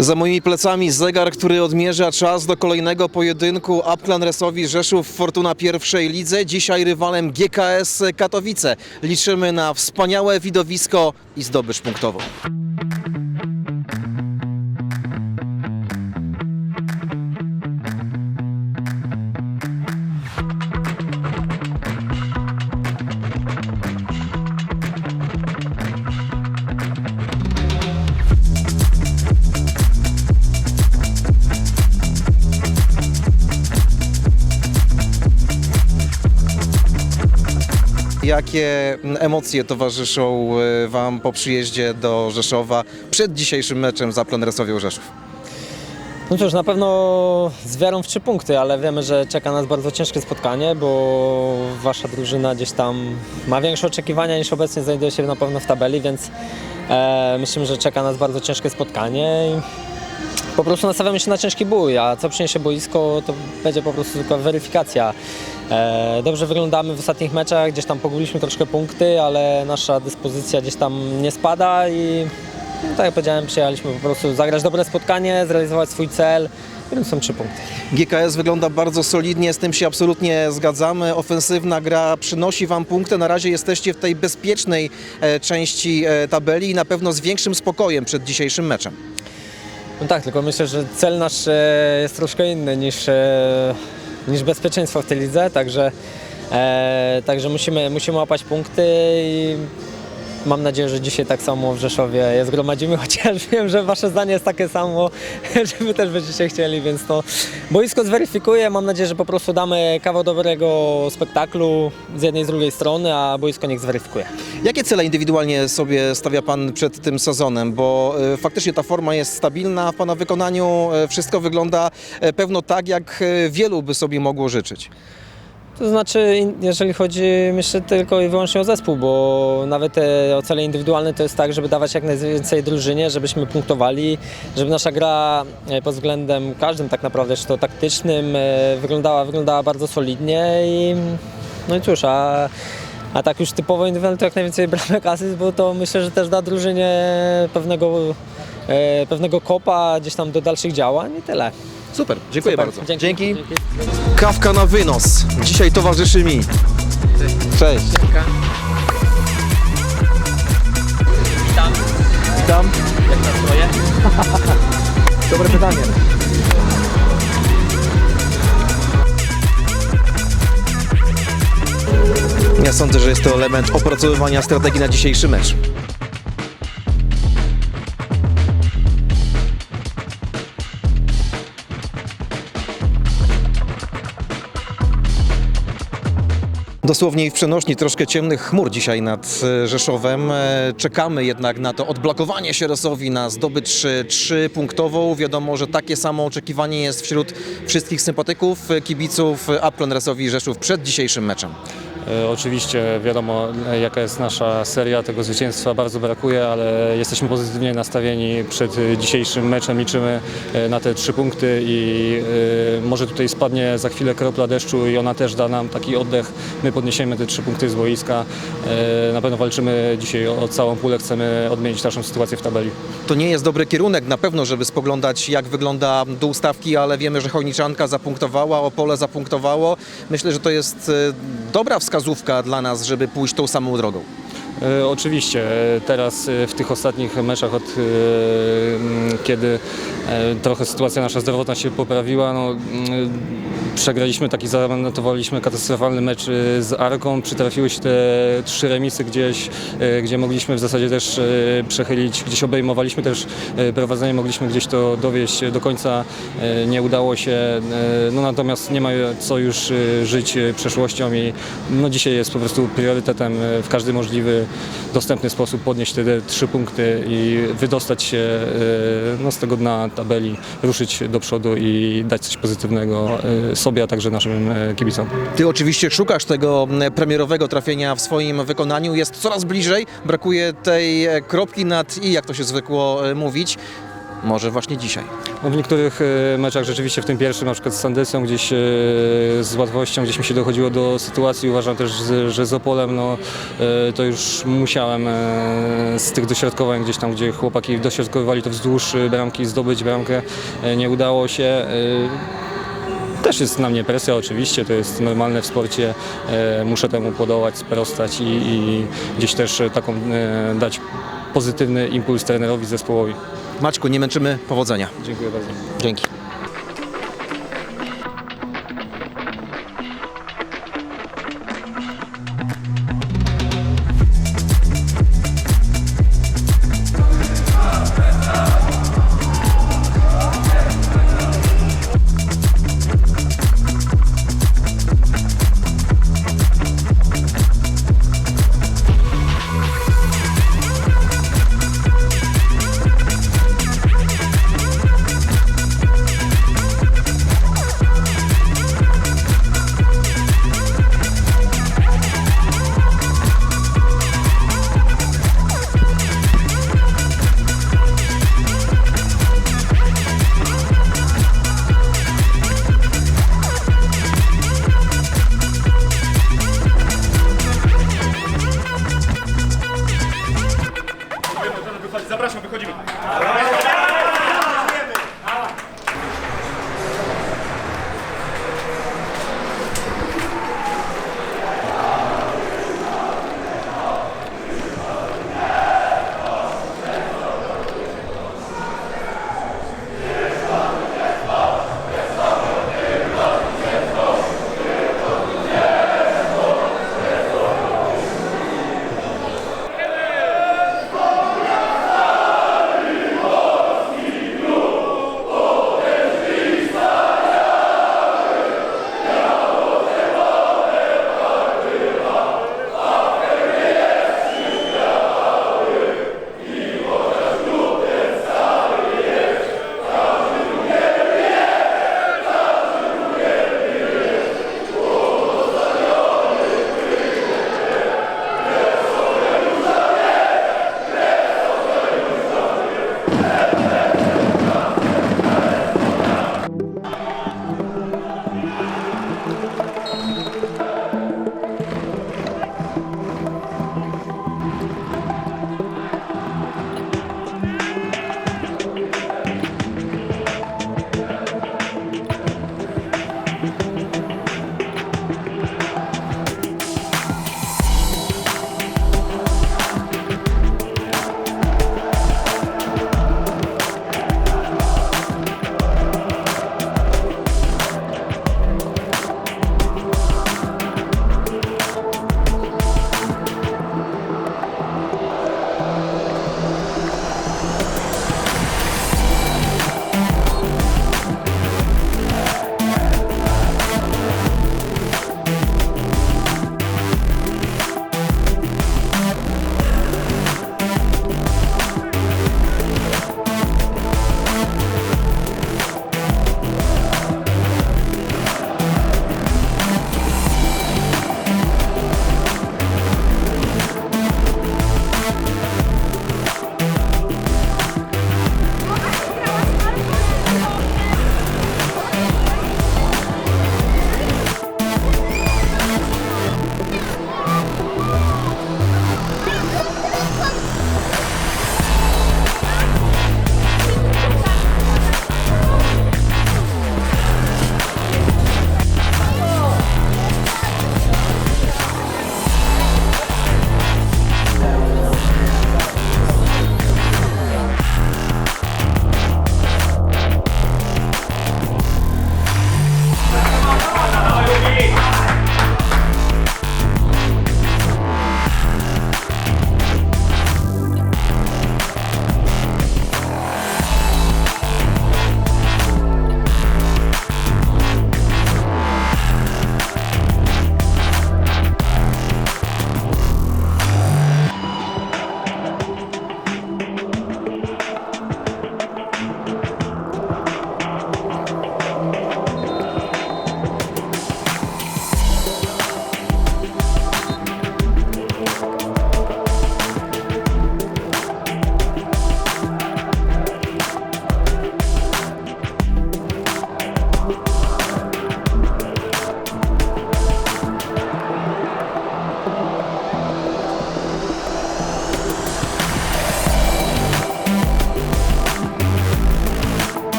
Za moimi plecami zegar, który odmierza czas do kolejnego pojedynku Upclan Resowi Rzeszów Fortuna pierwszej lidze. Dzisiaj rywalem GKS Katowice. Liczymy na wspaniałe widowisko i zdobycz punktową. Jakie emocje towarzyszą e, Wam po przyjeździe do Rzeszowa przed dzisiejszym meczem z Upclan Resowią Rzeszów? No cóż, na pewno z wiarą w trzy punkty, ale wiemy, że czeka nas bardzo ciężkie spotkanie, bo wasza drużyna gdzieś tam ma większe oczekiwania niż obecnie znajduje się na pewno w tabeli, więc e, myślimy, że czeka nas bardzo ciężkie spotkanie po prostu nastawiamy się na ciężki bój, a co przyniesie boisko, to będzie po prostu tylko weryfikacja. E, dobrze wyglądamy w ostatnich meczach, gdzieś tam pogubiliśmy troszkę punkty, ale nasza dyspozycja gdzieś tam nie spada i no, tak jak powiedziałem, przyjechaliśmy po prostu zagrać dobre spotkanie, zrealizować swój cel, więc są trzy punkty. GKS wygląda bardzo solidnie, z tym się absolutnie zgadzamy. Ofensywna gra przynosi Wam punkty. Na razie jesteście w tej bezpiecznej e, części e, tabeli i na pewno z większym spokojem przed dzisiejszym meczem. No tak, tylko myślę, że cel nasz e, jest troszkę inny niż, e, niż bezpieczeństwo w tej lidze, także, e, także musimy, musimy łapać punkty i mam nadzieję, że dzisiaj tak samo w Rzeszowie je zgromadzimy, chociaż wiem, że wasze zdanie jest takie samo, że wy też będziecie chcieli, więc to boisko zweryfikuje. Mam nadzieję, że po prostu damy kawał dobrego spektaklu z jednej i z drugiej strony, a boisko niech zweryfikuje. Jakie cele indywidualnie sobie stawia Pan przed tym sezonem? Bo e, faktycznie ta forma jest stabilna w Pana wykonaniu. e, Wszystko wygląda e, pewno tak, jak wielu by sobie mogło życzyć. To znaczy, jeżeli chodzi myślę tylko i wyłącznie o zespół, bo nawet te o cele indywidualne to jest tak, żeby dawać jak najwięcej drużynie, żebyśmy punktowali, żeby nasza gra e, pod względem każdym tak naprawdę, czy to taktycznym, e, wyglądała, wyglądała bardzo solidnie i no i cóż, a, a tak już typowo indywidualnie to jak najwięcej bramek asyst, bo to myślę, że też da drużynie pewnego, e, pewnego kopa gdzieś tam do dalszych działań i tyle. Super, dziękuję Super. bardzo. Dzięki. Dzięki. Kawka na wynos. Dzisiaj towarzyszy mi. Cześć. Witam, Witam. jak nastroje? Dobre pytanie. Ja sądzę, że jest to element opracowywania strategii na dzisiejszy mecz. Dosłownie w przenośni troszkę ciemnych chmur dzisiaj nad e, Rzeszowem. E, Czekamy jednak na to odblokowanie się Rosowi na zdobycz trzypunktową. Wiadomo, że takie samo oczekiwanie jest wśród wszystkich sympatyków, e, kibiców Upland Resowi Rzeszów przed dzisiejszym meczem. E, Oczywiście wiadomo e, jaka jest nasza seria, tego zwycięstwa bardzo brakuje, ale jesteśmy pozytywnie nastawieni przed dzisiejszym meczem, liczymy e, na te trzy punkty i może tutaj spadnie za chwilę kropla deszczu i ona też da nam taki oddech, my podniesiemy te trzy punkty z boiska, na pewno walczymy dzisiaj o całą pulę, chcemy odmienić naszą sytuację w tabeli. To nie jest dobry kierunek na pewno, żeby spoglądać jak wygląda dół stawki, ale wiemy, że Chojniczanka zapunktowała, Opole zapunktowało. Myślę, że to jest dobra wskazówka dla nas, żeby pójść tą samą drogą. E, Oczywiście, e, teraz e, w tych ostatnich meczach, od kiedy trochę sytuacja nasza zdrowotna się poprawiła, no, przegraliśmy taki, zanotowaliśmy katastrofalny mecz e, z Arką, przytrafiły się te trzy remisy gdzieś, e, gdzie mogliśmy w zasadzie też e, przechylić, gdzieś obejmowaliśmy też prowadzenie, mogliśmy gdzieś to dowieść. Do końca, nie udało się, no natomiast nie ma co już żyć przeszłością i no dzisiaj jest po prostu priorytetem w każdy możliwy, dostępny sposób podnieść te trzy punkty i wydostać się no, z tego dna tabeli, ruszyć do przodu i dać coś pozytywnego e, sobie, a także naszym e, kibicom. Ty oczywiście szukasz tego premierowego trafienia w swoim wykonaniu, jest coraz bliżej, brakuje tej e, kropki nad i, jak to się zwykło e, mówić. może właśnie dzisiaj. No w niektórych meczach rzeczywiście w tym pierwszym, na przykład z Sandesem, gdzieś z łatwością gdzieś mi się dochodziło do sytuacji. Uważam też, że- z Opolem no, to już musiałem z tych dośrodkowań gdzieś tam, gdzie chłopaki dośrodkowywali to wzdłuż bramki, zdobyć bramkę. Nie udało się. Też jest na mnie presja oczywiście, to jest normalne w sporcie. E, Muszę temu podołać, sprostać i, i gdzieś też taką e, dać pozytywny impuls trenerowi, zespołowi. Maćku, nie męczymy, powodzenia. Dziękuję bardzo. Dzięki.